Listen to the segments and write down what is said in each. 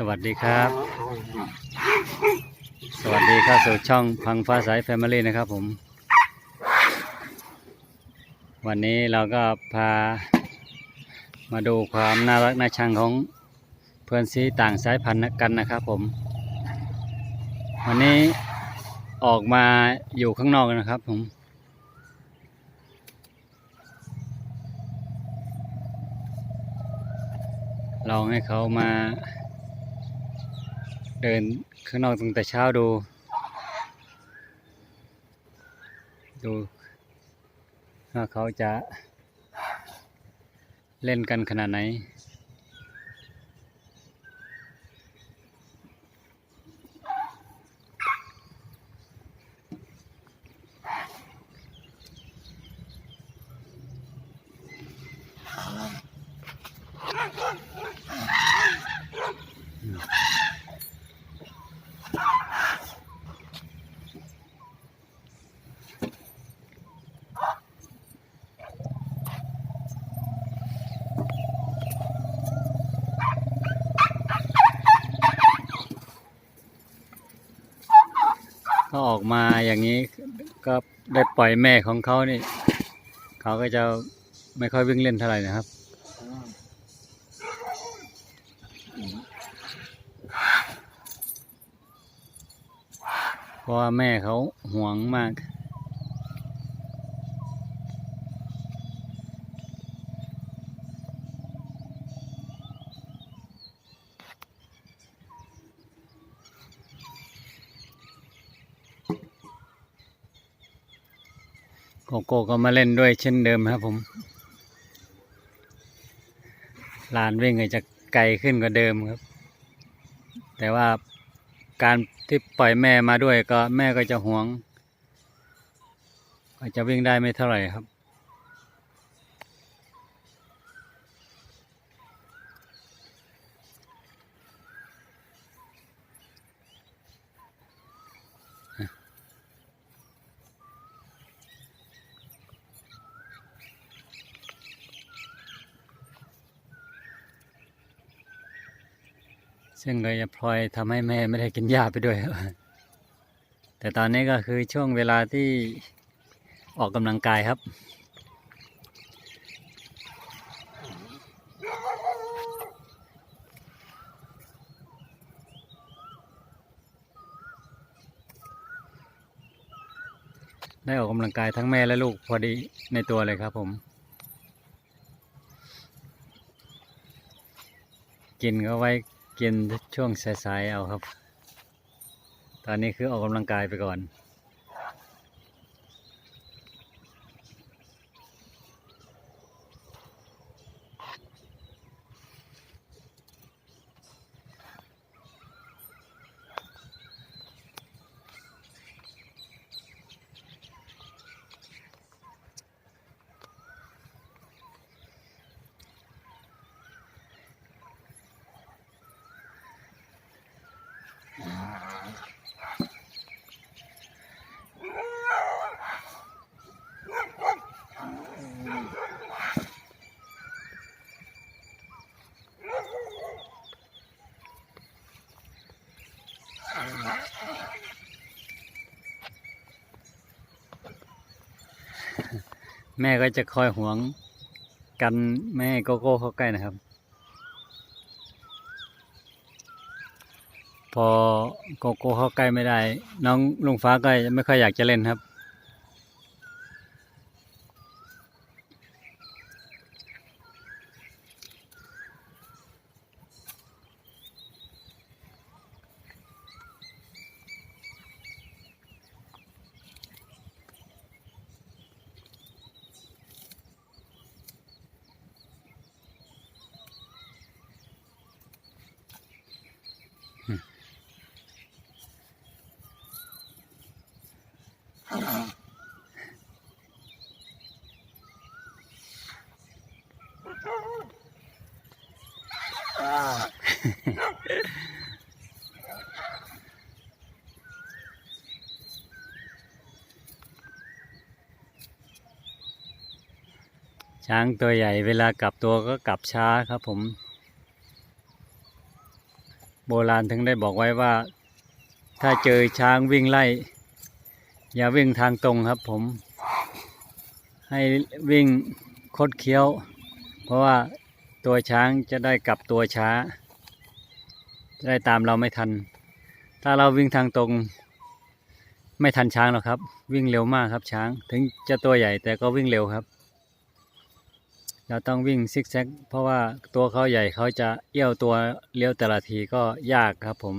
สวัสดีครับ สวัสดีเข้าสู่ช่องพังฟ้าสายแฟมิลี่นะครับผม วันนี้เราก็พามาดูความน่ารักน่าชังของเพื่อนซีต่างสายพันธุ์กันนะครับผม วันนี้ออกมาอยู่ข้างนอกนะครับผมลองให้เขามา เดินข้างนอกตั้งแต่เช้าดู ดูว่าเขาจะเล่นกันขนาดไหน ก็ออกมาอย่างนี้ก็ได้ปล่อยแม่ของเขานี่ เขาก็จะไม่ค่อยวิ่งเล่นเท่าไหร่นะครับ เพราะว่าแม่เขาห่วงมาก โกโก้ก็มาเล่นด้วยเช่นเดิมครับผมลานวิ่งอาจจะไกลขึ้นกว่าเดิมครับ แต่ว่าการที่ปล่อยแม่มาด้วยก็แม่ก็จะห่วงก็จะวิ่งได้ไม่เท่าไหร่ครับ ซึ่งก็จะพลอยทำให้แม่ไม่ได้กินหญ้าไปด้วย แต่ตอนนี้ก็คือช่วงเวลาที่ออกกำลังกายครับ ได้ออกกำลังกายทั้งแม่และลูกพอดีในตัวเลยครับผมกินก็ไว้ กินช่วงสายๆเอาครับ ตอนนี้คือออกกำลังกายไปก่อน แม่ก็จะคอยห่วงกันแม่โกโก้เข้าใกล้นะครับ พอโกโก้เข้าใกล้ไม่ได้ น้องลุงฟ้าก็ไม่ค่อยอยากจะเล่นครับ ช้างตัวใหญ่เวลากลับตัวก็กลับช้าครับผม โบราณถึงได้บอกไว้ว่า ถ้าเจอช้างวิ่งไล่ อย่าวิ่งทางตรงครับผม ให้วิ่งคดเคี้ยว เพราะว่าตัวช้างจะได้กลับตัวช้า จะได้ตามเราไม่ทัน ถ้าเราวิ่งทางตรง ไม่ทันช้างหรอกครับ วิ่งเร็วมากครับช้าง ถึงจะตัวใหญ่แต่ก็วิ่งเร็วครับ เราต้องวิ่งซิกแซกเพราะว่าตัวเขาใหญ่เขาจะเอี้ยวตัวเลี้ยวแต่ละทีก็ยากครับผม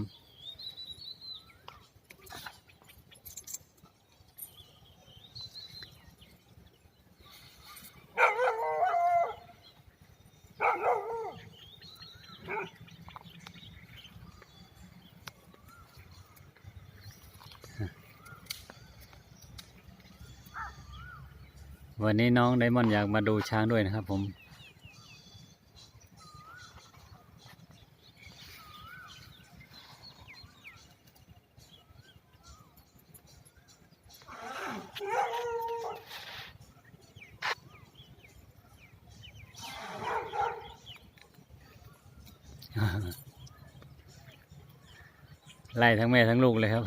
วันนี้น้องไดมอนด์อยากมาดูช้างด้วยนะครับผม ไล่ทั้งแม่ทั้งลูกเลยครับ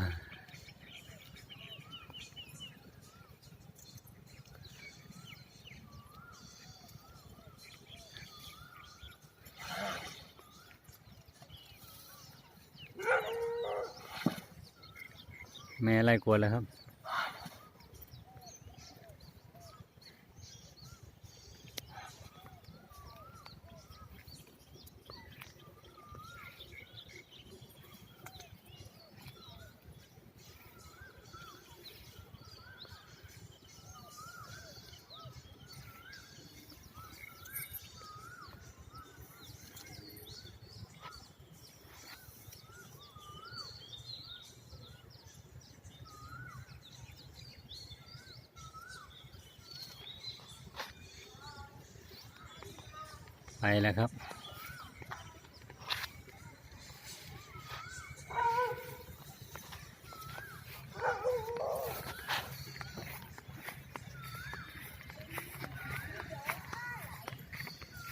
แม่ไล่กวนแล้วครับ ไปแล้วครับ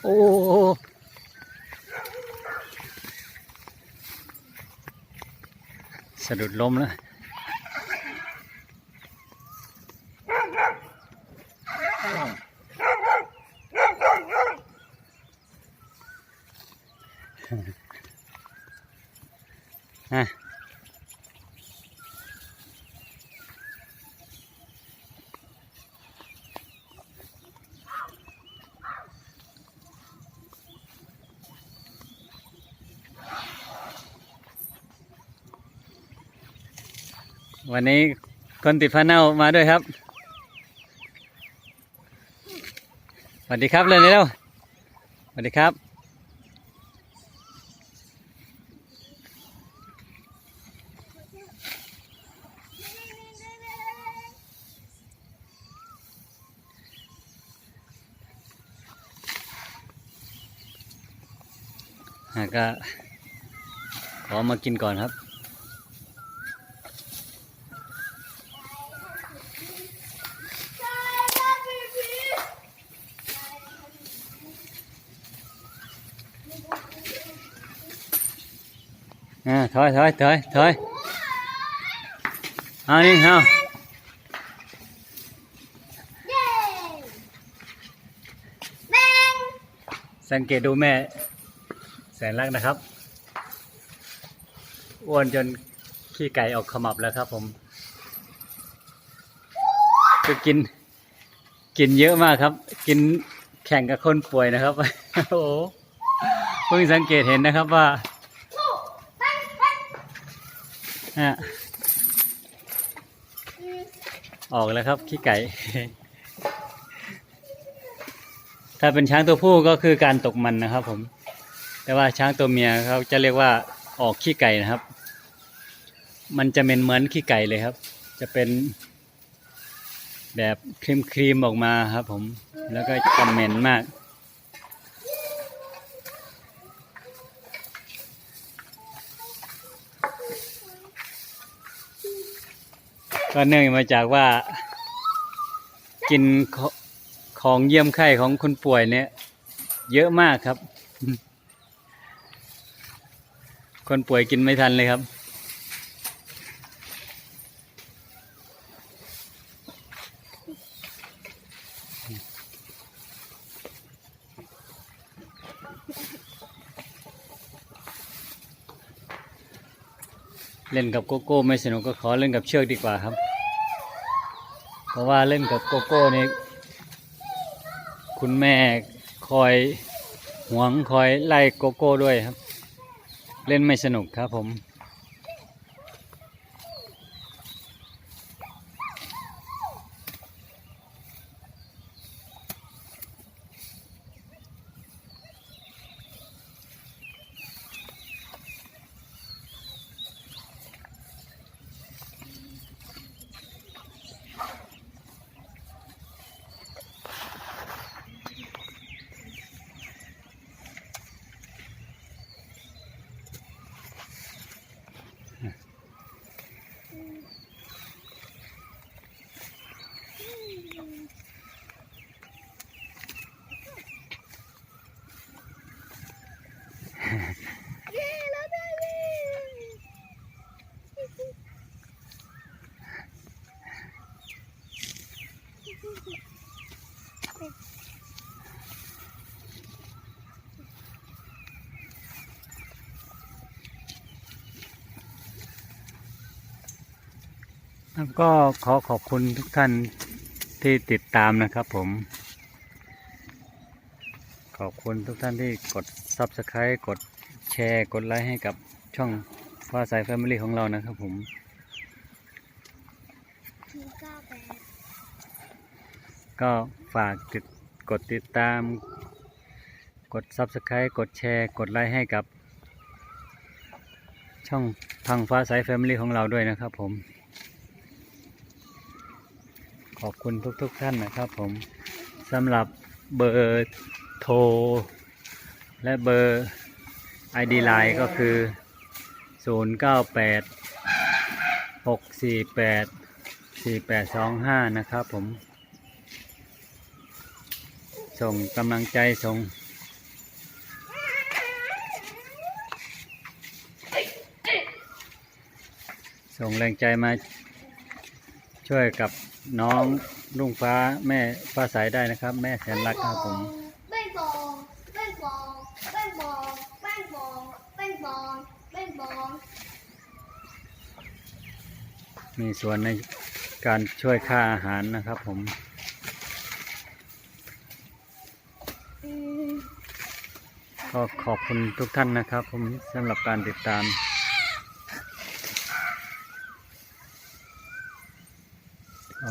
โอ้สะดุดล้มแล้ว อะ วันนี้คนติดพันเน่ามาด้วยครับสวัสดีครับเลยเร็วสวัสดีครับอะก็ขอมากินก่อนครับ อ่าถอยถอยถอยถอยเอานี่เอาสังเกตดูแม่ แสนรักนะครับ อ้วนจนขี้ไก่ออกขมับแล้วครับผมคือกิน กินเยอะมากครับ กินแข่งกับคนป่วยนะครับ โอ้โหเพิ่งสังเกตเห็นนะครับว่า คู่ไปไป ฮะออกแล้วครับขี้ไก่ ถ้าเป็นช้างตัวผู้ก็คือการตกมันนะครับ ผม แต่ว่าช้างตัวเมียเขาจะเรียกว่าออกขี้ไก่นะครับ มันจะเป็นเหมือนขี้ไก่เลยครับ จะเป็นแบบครีมครีมๆออกมาครับ ผม แล้วก็จะเหม็นมาก ก็เนื่องมาจากว่า กินของเยี่ยมไข้ของคนป่วยเนี่ย เยอะมากครับ คนป่วยกินไม่ทันเลยครับ เล่นกับโกโก้ไม่สนุกก็ขอเล่นกับเชือกดีกว่าครับ เพราะว่าเล่นกับโกโก้นี่คุณแม่คอยหวงคอยไล่โกโก้ด้วยครับ เล่นไม่สนุกครับผม แล้วก็ขอขอบคุณทุกท่านที่ติดตามนะครับผม ขอบคุณทุกท่านที่กด Subscribe กดแชร์กดไลค์ให้กับช่องฟ้าสายแฟมิลี่ของเรานะครับผมก็ฝากติดกดติดตาม กด Subscribe กดแชร์ กดไลค์ให้กับ ช่องพังฟ้าสายแฟมิลี่ของเราด้วยนะครับผม ขอบคุณทุกๆทท่านนะครับผมสำหรับเบอร์โทร และเบอร์ ID Line ก็คือ 098 648 4825 นะครับผม ส่งกำลังใจส่งส่งแรงใจมาช่วยกับ น้องลุงฟ้าแม่ฟ้าใสได้นะครับ แม่แสนรักครับผม แป้งบองแป้งบองแป้งบองแป้งบองแป้งบองแป้งบองมีส่วนในการช่วยค่าอาหารนะครับผม อืม ก็ขอบคุณทุกท่านนะครับ ผมสำหรับการติดตามก็